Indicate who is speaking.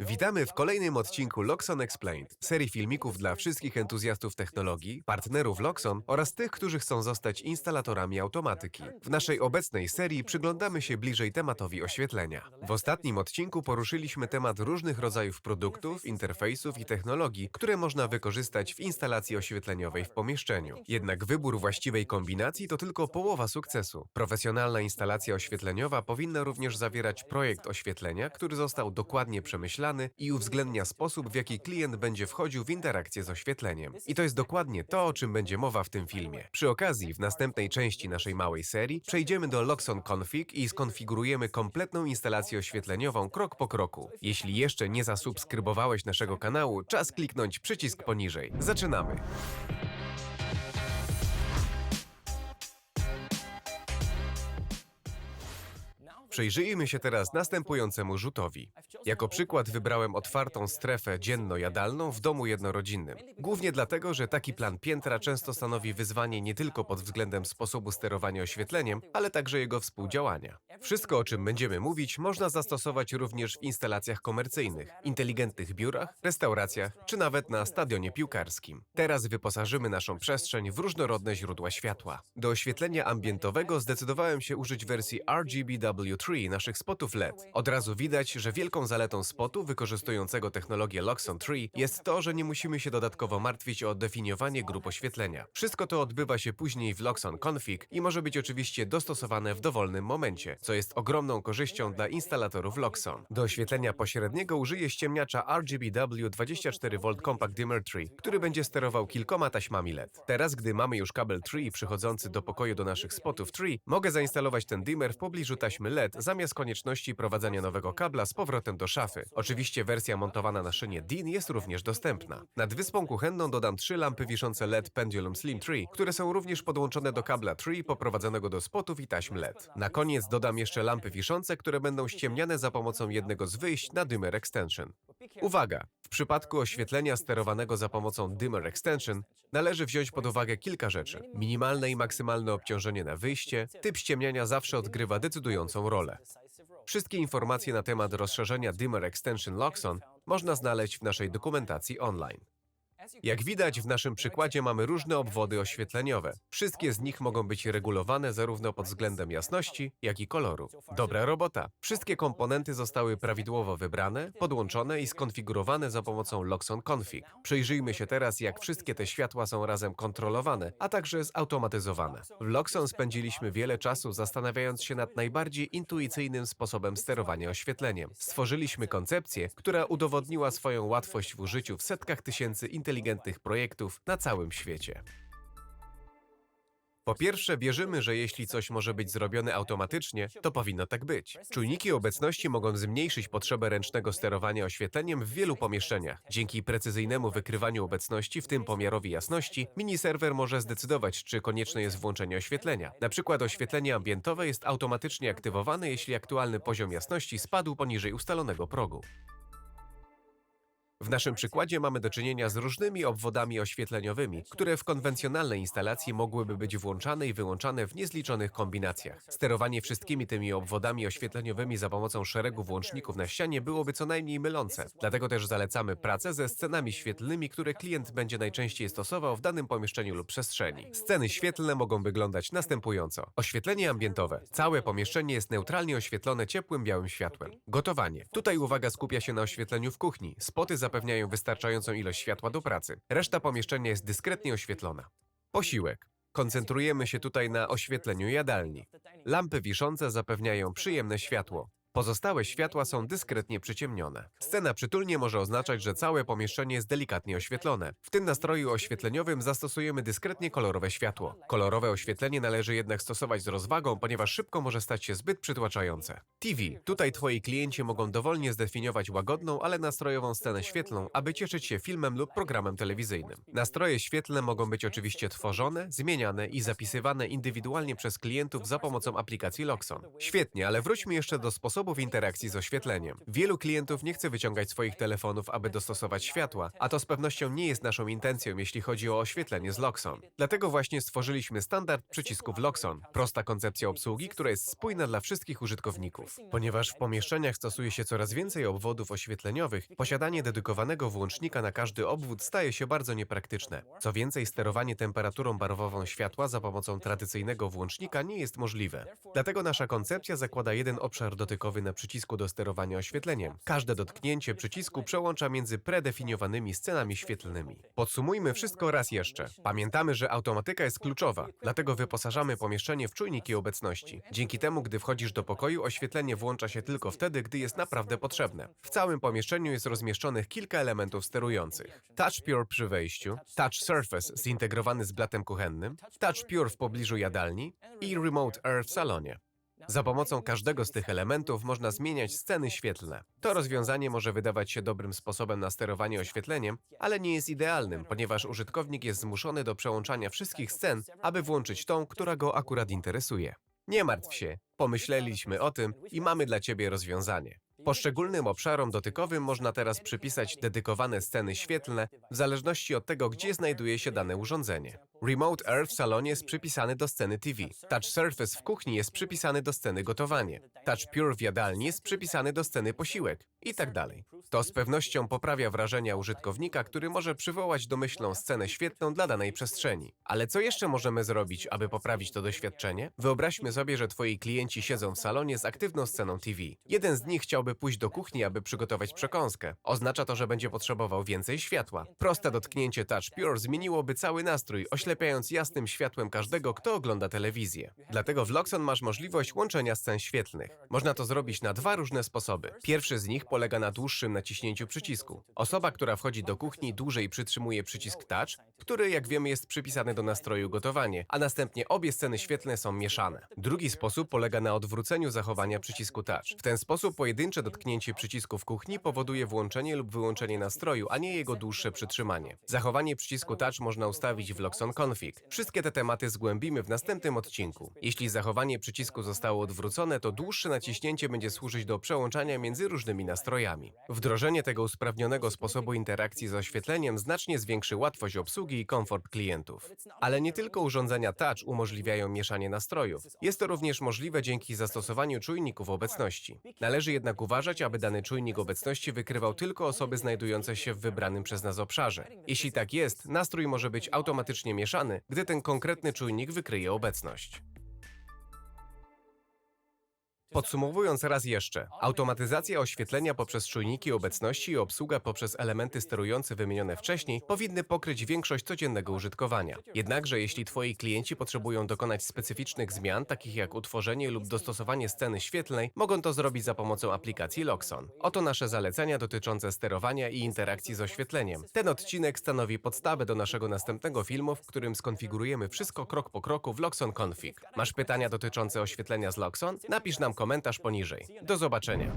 Speaker 1: Witamy w kolejnym odcinku Loxon Explained, serii filmików dla wszystkich entuzjastów technologii, partnerów Loxon oraz tych, którzy chcą zostać instalatorami automatyki. W naszej obecnej serii przyglądamy się bliżej tematowi oświetlenia. W ostatnim odcinku poruszyliśmy temat różnych rodzajów produktów, interfejsów i technologii, które można wykorzystać w instalacji oświetleniowej w pomieszczeniu. Jednak wybór właściwej kombinacji to tylko połowa sukcesu. Profesjonalna instalacja oświetleniowa powinna również zawierać projekt oświetlenia, który został dokładnie przemyślany i uwzględnia sposób, w jaki klient będzie wchodził w interakcję z oświetleniem. I to jest dokładnie to, o czym będzie mowa w tym filmie. Przy okazji, w następnej części naszej małej serii przejdziemy do Loxon Config i skonfigurujemy kompletną instalację oświetleniową krok po kroku. Jeśli jeszcze nie zasubskrybowałeś naszego kanału, czas kliknąć przycisk poniżej. Zaczynamy! Przyjrzyjmy się teraz następującemu rzutowi. Jako przykład wybrałem otwartą strefę dzienno-jadalną w domu jednorodzinnym. Głównie dlatego, że taki plan piętra często stanowi wyzwanie nie tylko pod względem sposobu sterowania oświetleniem, ale także jego współdziałania. Wszystko, o czym będziemy mówić, można zastosować również w instalacjach komercyjnych, inteligentnych biurach, restauracjach czy nawet na stadionie piłkarskim. Teraz wyposażymy naszą przestrzeń w różnorodne źródła światła. Do oświetlenia ambientowego zdecydowałem się użyć wersji RGBW3 naszych spotów LED. Od razu widać, że wielką zaletą spotu wykorzystującego technologię Loxon 3 jest to, że nie musimy się dodatkowo martwić o definiowanie grup oświetlenia. Wszystko to odbywa się później w Loxon Config i może być oczywiście dostosowane w dowolnym momencie, co jest ogromną korzyścią dla instalatorów Loxon. Do oświetlenia pośredniego użyję ściemniacza RGBW 24V Compact Dimmer 3, który będzie sterował kilkoma taśmami LED. Teraz, gdy mamy już kabel 3 przychodzący do pokoju do naszych spotów 3, mogę zainstalować ten dimmer w pobliżu taśmy LED zamiast konieczności prowadzenia nowego kabla z powrotem do szafy. Oczywiście wersja montowana na szynie DIN jest również dostępna. Nad wyspą kuchenną dodam trzy lampy wiszące LED Pendulum Slim 3, które są również podłączone do kabla 3 poprowadzonego do spotów i taśm LED. Na koniec dodam jeszcze lampy wiszące, które będą ściemniane za pomocą jednego z wyjść na dimmer extension. Uwaga! W przypadku oświetlenia sterowanego za pomocą dimmer extension należy wziąć pod uwagę kilka rzeczy. Minimalne i maksymalne obciążenie na wyjście, typ ściemniania zawsze odgrywa decydującą rolę. Wszystkie informacje na temat rozszerzenia dimmer extension Loxon można znaleźć w naszej dokumentacji online. Jak widać, w naszym przykładzie mamy różne obwody oświetleniowe. Wszystkie z nich mogą być regulowane zarówno pod względem jasności, jak i koloru. Dobra robota! Wszystkie komponenty zostały prawidłowo wybrane, podłączone i skonfigurowane za pomocą Loxon Config. Przyjrzyjmy się teraz, jak wszystkie te światła są razem kontrolowane, a także zautomatyzowane. W Loxon spędziliśmy wiele czasu zastanawiając się nad najbardziej intuicyjnym sposobem sterowania oświetleniem. Stworzyliśmy koncepcję, która udowodniła swoją łatwość w użyciu w setkach tysięcy inteligentnych projektów na całym świecie. Po pierwsze, wierzymy, że jeśli coś może być zrobione automatycznie, to powinno tak być. Czujniki obecności mogą zmniejszyć potrzebę ręcznego sterowania oświetleniem w wielu pomieszczeniach. Dzięki precyzyjnemu wykrywaniu obecności, w tym pomiarowi jasności, miniserwer może zdecydować, czy konieczne jest włączenie oświetlenia. Na przykład oświetlenie ambientowe jest automatycznie aktywowane, jeśli aktualny poziom jasności spadł poniżej ustalonego progu. W naszym przykładzie mamy do czynienia z różnymi obwodami oświetleniowymi, które w konwencjonalnej instalacji mogłyby być włączane i wyłączane w niezliczonych kombinacjach. Sterowanie wszystkimi tymi obwodami oświetleniowymi za pomocą szeregu włączników na ścianie byłoby co najmniej mylące. Dlatego też zalecamy pracę ze scenami świetlnymi, które klient będzie najczęściej stosował w danym pomieszczeniu lub przestrzeni. Sceny świetlne mogą wyglądać następująco. Oświetlenie ambientowe. Całe pomieszczenie jest neutralnie oświetlone ciepłym białym światłem. Gotowanie. Tutaj uwaga skupia się na oświetleniu w kuchni. Spoty zapewniają wystarczającą ilość światła do pracy. Reszta pomieszczenia jest dyskretnie oświetlona. Posiłek. Koncentrujemy się tutaj na oświetleniu jadalni. Lampy wiszące zapewniają przyjemne światło. Pozostałe światła są dyskretnie przyciemnione. Scena przytulnie może oznaczać, że całe pomieszczenie jest delikatnie oświetlone. W tym nastroju oświetleniowym zastosujemy dyskretnie kolorowe światło. Kolorowe oświetlenie należy jednak stosować z rozwagą, ponieważ szybko może stać się zbyt przytłaczające. TV. Tutaj Twoi klienci mogą dowolnie zdefiniować łagodną, ale nastrojową scenę świetlną, aby cieszyć się filmem lub programem telewizyjnym. Nastroje świetlne mogą być oczywiście tworzone, zmieniane i zapisywane indywidualnie przez klientów za pomocą aplikacji Loxon. Świetnie, ale wróćmy jeszcze do sposobu sposobów interakcji z oświetleniem. Wielu klientów nie chce wyciągać swoich telefonów, aby dostosować światła, a to z pewnością nie jest naszą intencją, jeśli chodzi o oświetlenie z Loxon. Dlatego właśnie stworzyliśmy standard przycisków Loxon. Prosta koncepcja obsługi, która jest spójna dla wszystkich użytkowników. Ponieważ w pomieszczeniach stosuje się coraz więcej obwodów oświetleniowych, posiadanie dedykowanego włącznika na każdy obwód staje się bardzo niepraktyczne. Co więcej, sterowanie temperaturą barwową światła za pomocą tradycyjnego włącznika nie jest możliwe. Dlatego nasza koncepcja zakłada jeden obszar dotykowy na przycisku do sterowania oświetleniem. Każde dotknięcie przycisku przełącza między predefiniowanymi scenami świetlnymi. Podsumujmy wszystko raz jeszcze. Pamiętamy, że automatyka jest kluczowa, dlatego wyposażamy pomieszczenie w czujniki obecności. Dzięki temu, gdy wchodzisz do pokoju, oświetlenie włącza się tylko wtedy, gdy jest naprawdę potrzebne. W całym pomieszczeniu jest rozmieszczonych kilka elementów sterujących. Touch Pure przy wejściu, Touch Surface zintegrowany z blatem kuchennym, Touch Pure w pobliżu jadalni i Remote Air w salonie. Za pomocą każdego z tych elementów można zmieniać sceny świetlne. To rozwiązanie może wydawać się dobrym sposobem na sterowanie oświetleniem, ale nie jest idealnym, ponieważ użytkownik jest zmuszony do przełączania wszystkich scen, aby włączyć tą, która go akurat interesuje. Nie martw się, pomyśleliśmy o tym i mamy dla Ciebie rozwiązanie. Poszczególnym obszarom dotykowym można teraz przypisać dedykowane sceny świetlne w zależności od tego, gdzie znajduje się dane urządzenie. Remote Air w salonie jest przypisany do sceny TV. Touch Surface w kuchni jest przypisany do sceny gotowanie. Touch Pure w jadalni jest przypisany do sceny posiłek i tak dalej. To z pewnością poprawia wrażenia użytkownika, który może przywołać domyślną scenę świetną dla danej przestrzeni. Ale co jeszcze możemy zrobić, aby poprawić to doświadczenie? Wyobraźmy sobie, że twoi klienci siedzą w salonie z aktywną sceną TV. Jeden z nich chciałby pójść do kuchni, aby przygotować przekąskę. Oznacza to, że będzie potrzebował więcej światła. Proste dotknięcie Touch Pure zmieniłoby cały nastrój, oślepiając jasnym światłem każdego, kto ogląda telewizję. Dlatego w Loxon masz możliwość łączenia scen świetlnych. Można to zrobić na dwa różne sposoby. Pierwszy z nich polega na dłuższym naciśnięciu przycisku. Osoba, która wchodzi do kuchni, dłużej przytrzymuje przycisk Touch, który, jak wiemy, jest przypisany do nastroju gotowanie, a następnie obie sceny świetlne są mieszane. Drugi sposób polega na odwróceniu zachowania przycisku Touch. W ten sposób pojedyncze dotknięcie przycisku w kuchni powoduje włączenie lub wyłączenie nastroju, a nie jego dłuższe przytrzymanie. Zachowanie przycisku Touch można ustawić w Loxon Config. Wszystkie te tematy zgłębimy w następnym odcinku. Jeśli zachowanie przycisku zostało odwrócone, to dłuższe naciśnięcie będzie służyć do przełączania między różnymi nastrojami. Wdrożenie tego usprawnionego sposobu interakcji z oświetleniem znacznie zwiększy łatwość obsługi i komfort klientów. Ale nie tylko urządzenia Touch umożliwiają mieszanie nastrojów. Jest to również możliwe dzięki zastosowaniu czujników obecności. Należy jednak uważać, aby dany czujnik obecności wykrywał tylko osoby znajdujące się w wybranym przez nas obszarze. Jeśli tak jest, nastrój może być automatycznie mieszany, gdy ten konkretny czujnik wykryje obecność. Podsumowując raz jeszcze, automatyzacja oświetlenia poprzez czujniki obecności i obsługa poprzez elementy sterujące wymienione wcześniej powinny pokryć większość codziennego użytkowania. Jednakże jeśli Twoi klienci potrzebują dokonać specyficznych zmian, takich jak utworzenie lub dostosowanie sceny świetlnej, mogą to zrobić za pomocą aplikacji Loxon. Oto nasze zalecenia dotyczące sterowania i interakcji z oświetleniem. Ten odcinek stanowi podstawę do naszego następnego filmu, w którym skonfigurujemy wszystko krok po kroku w Loxon Config. Masz pytania dotyczące oświetlenia z Loxon? Napisz nam komentarz poniżej. Do zobaczenia.